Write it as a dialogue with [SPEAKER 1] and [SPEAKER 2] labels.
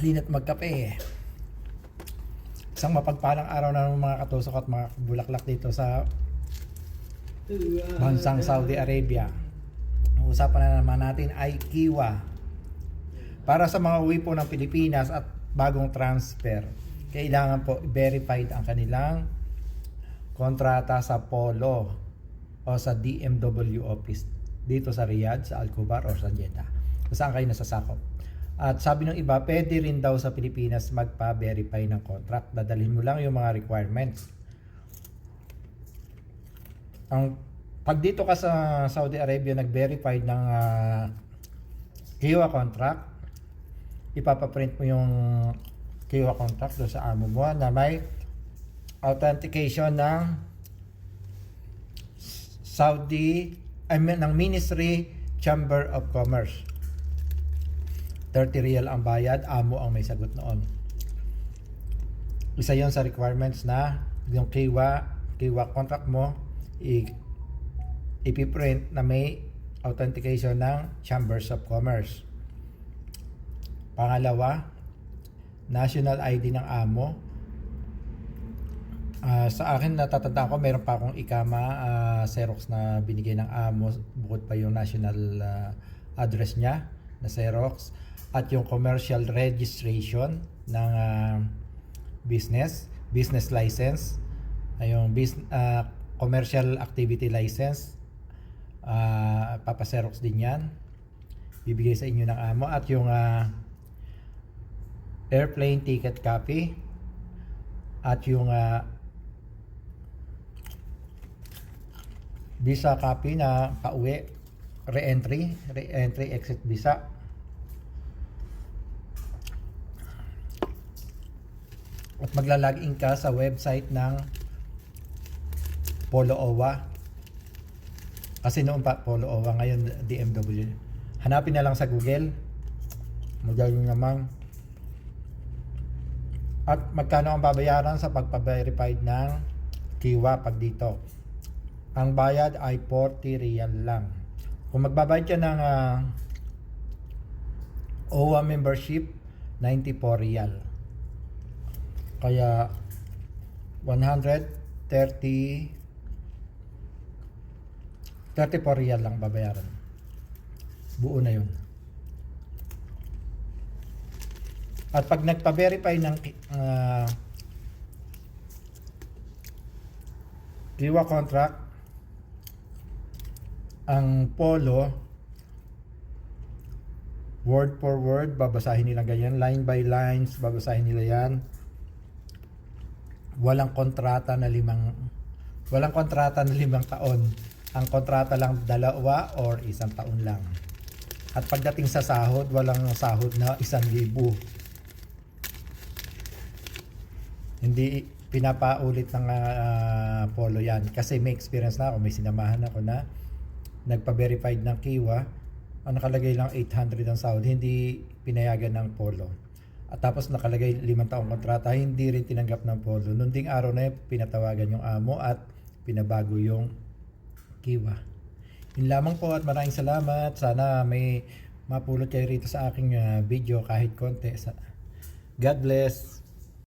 [SPEAKER 1] Halina't magkape. Isang mapagpalang araw na ng mga katusok at mga bulaklak dito sa bansang Saudi Arabia. Ang usapan na naman natin ay kiwa. Para sa mga uwi po ng Pilipinas at bagong transfer, kailangan po verified ang kanilang kontrata sa Polo o sa DMW office dito sa Riyadh, sa Al-Kubar o sa Jeddah. Saan kayo nasasakop. At sabi ng iba, pwede rin daw sa Pilipinas magpa-verify ng contract. Dadalhin mo lang yung mga requirements. Ang pag dito ka sa Saudi Arabia nag-verify ng uh, Kiwa contract, ipapaprint mo yung Kiwa contract doon sa amo mo na may authentication ng Saudi I mean, ng Ministry Chamber of Commerce. 30 real ang bayad, amo ang may sagot noon. Isa yon sa requirements na yung kiwa, kiwa contract mo, i- ipiprint na may authentication ng Chambers of Commerce. Pangalawa, national ID ng amo. Ah, sa akin natatandaan ko meron pa akong ikama ah, Xerox na binigay ng amo bukod pa yung national ah, address niya na Xerox at yung commercial registration ng ah, business, business license, ay yung bus- ah, commercial activity license, ah, papa Xerox din yan. Bibigay sa inyo ng amo at yung ah, airplane ticket copy at yung ah, visa copy na pauwi re-entry re-entry exit visa at magla-login ka sa website ng Polo OWA. Kasi noon pa Polo OWA ngayon DMW hanapin na lang sa Google. Magaling naman at magkano ang babayaran sa pagpa-verified ng Kiwa pag dito? Ang bayad ay 40 real lang. Kung magbabayad ka ng ah, OWA membership, 94 real. Kaya 130 34 real lang babayaran. Buo na yun. At pag nagpa-verify ng uh, Kiwa contract, ang polo word for word babasahin nila ganyan. Line by lines babasahin nila yan. Walang kontrata na limang walang kontrata na limang taon. Ang kontrata lang dalawa or isang taon lang. At pagdating sa sahod walang sahod na isang libo. Hindi pinapaulit ng ah, polo yan. Kasi may experience na ako may sinamahan ako na nagpa-verified ng Kiwa, ang nakalagay lang 800 ang sahod, hindi pinayagan ng Polo. At tapos nakalagay limang taong kontrata, hindi rin tinanggap ng Polo. Noong ding araw na yun, pinatawagan yung amo at pinabago yung Kiwa. Yun lamang po at maraming salamat. Sana may mapulot kayo rito sa aking ah, video kahit konti. Sa- God bless.